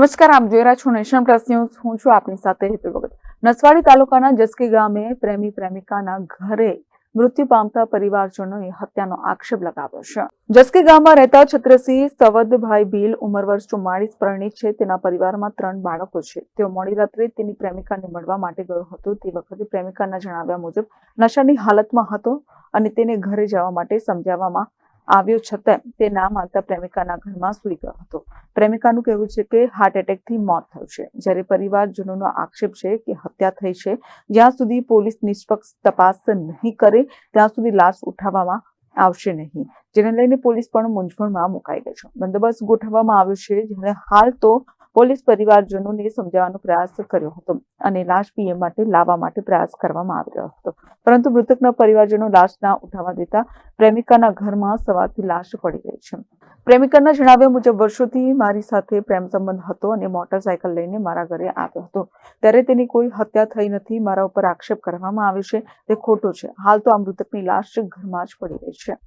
નમસ્કાર, આપ જોઈ રહ્યા છો નેશન પ્લસ ન્યૂઝ. હું છું આપની સાથે હેતુ ભગત. નસવાડી તાલુકાના જસકી ગામે પ્રેમી પ્રેમિકાના ઘરે મૃત્યુ પામતા પરિવારજનોએ હત્યાનો આક્ષેપ લગાવ્યો છે. જસકી ગામમાં રહેતા છત્રસિંહ સવદભાઈ ભીલ ઉંમર વર્ષ ચુમ્માળીસ પરિણીત છે. તેના પરિવારમાં ત્રણ બાળકો છે. તેઓ મોડી રાત્રે તેની પ્રેમિકાને મળવા માટે ગયો હતો. તે વખતે પ્રેમિકાના જણાવ્યા મુજબ નશાની હાલતમાં હતો અને તેને ઘરે જવા માટે સમજાવવામાં આવ્યો છતાં તે ના માનતા પ્રેમિકાના ઘરમાં સૂઈ ગયો હતો. પ્રેમિકાનું કહેવું છે કે હાર્ટ એટેકથી મોત થયું છે. જ્યારે પરિવારજનોનો આક્ષેપ છે કે હત્યા થઈ છે, જ્યાં સુધી પોલીસ નિષ્પક્ષ તપાસ નહીં કરે, ત્યાં સુધી લાશ ઉઠાવવામાં આવશે નહીં. જેને લઈને પોલીસ પણ મૂંઝવણમાં મુકાઈ ગઈ છે. બંદોબસ્ત ગોઠવવામાં આવ્યો છે. જેને હાલ તો પોલીસ પરિવારજનોને સમજાવવાનો પ્રયાસ કર્યો હતો અને લાશ પીએમ માટે લાવવા માટે પ્રયાસ કરવામાં આવી રહ્યો હતો. પરંતુ મૃતકના પરિવારજનો લાશ ના ઉઠાવવા દેતા પ્રેમિકાના ઘરમાં સવારથી લાશ પડી ગઈ છે. પ્રેમિકાના જણાવ્યા મુજબ વર્ષોથી મારી સાથે પ્રેમ સંબંધ હતો અને મોટરસાયકલ લઈને મારા ઘરે આવ્યો હતો. ત્યારે તેની કોઈ હત્યા થઈ નથી મારા ઉપર આક્ષેપ કરવામાં આવે છે. તે ખોટો છે. હાલ તો આ મૃતકની લાશ ઘરમાં જ પડી રહી છે.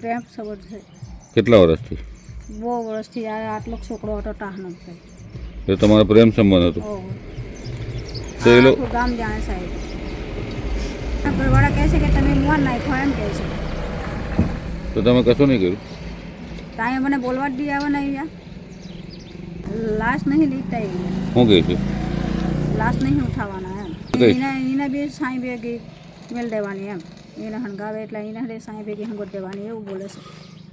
પ્રેમ સંબંધ છે. કેટલા વર્ષથી? બહુ વર્ષથી આટલો છોકરો હતો ટાહનો છે. એ તમારો પ્રેમ સંબંધ હતો. તો એ લોકો ગામ જાણે સાહેબ. ઘરવાળા કહે છે કે તમે મોન નાખો એમ કહે છે. તો તમે કશું નહીં કર્યું? ત્યાં મને બોલવા દી આવે ને અહીંયા. લાશ નહીં લીધતા અહીંયા શું કહે છે? લાશ નહીં ઉઠાવવાના એમ. કઈ? એને બે સાંઈ ભેગી મેલ દેવાની એમ. એને હણગાવે એટલે એને સાંઈ ભેગી હંગોટ દેવાની એવું બોલે છે.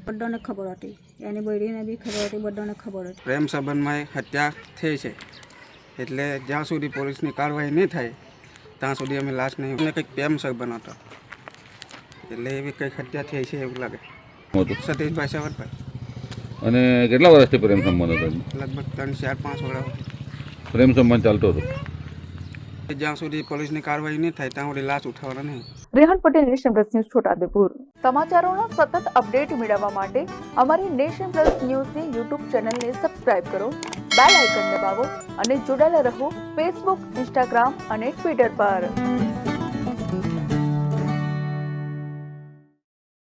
બધાને ખબર હતી. એની બૈરીને બી ખબર હતી બધાને ખબર હતી. પ્રેમ સંબંધમાં એ હત્યા થઈ છે. એટલે જ્યાં સુધી પોલીસની કાર્યવાહી નહીં થાય ત્યાં સુધી અમે લાશ નહીં અમને કંઈક પ્રેમ સંબંધ હતો. એટલે એવી કંઈક હત્યા થઈ છે એવું લાગે. સતીશભાઈ સાવરભાઈ અને કેટલા વર્ષથી પ્રેમ સંબંધ હતો લગભગ ત્રણ ચાર પાંચ વર્ષ. પ્રેમ સંબંધ ચાલતો હતો? જ્યાં સુધી પોલીસની કાર્યવાહી નહીં થાય, ત્યાં સુધી લાશ ઉઠાવવાના નહીં. Rehan Patel, nation plus news Chhotaudepur સમાચારોના સતત અપડેટ મેળવવા માટે અમારી નેશન પ્લસ ન્યૂઝની યુટ્યુબ ચેનલને સબસ્ક્રાઇબ કરો, બેલ આઇકન દબાવો અને જોડાયેલા રહો ફેસબુક, ઇન્સ્ટાગ્રામ અને ટ્વિટર પર.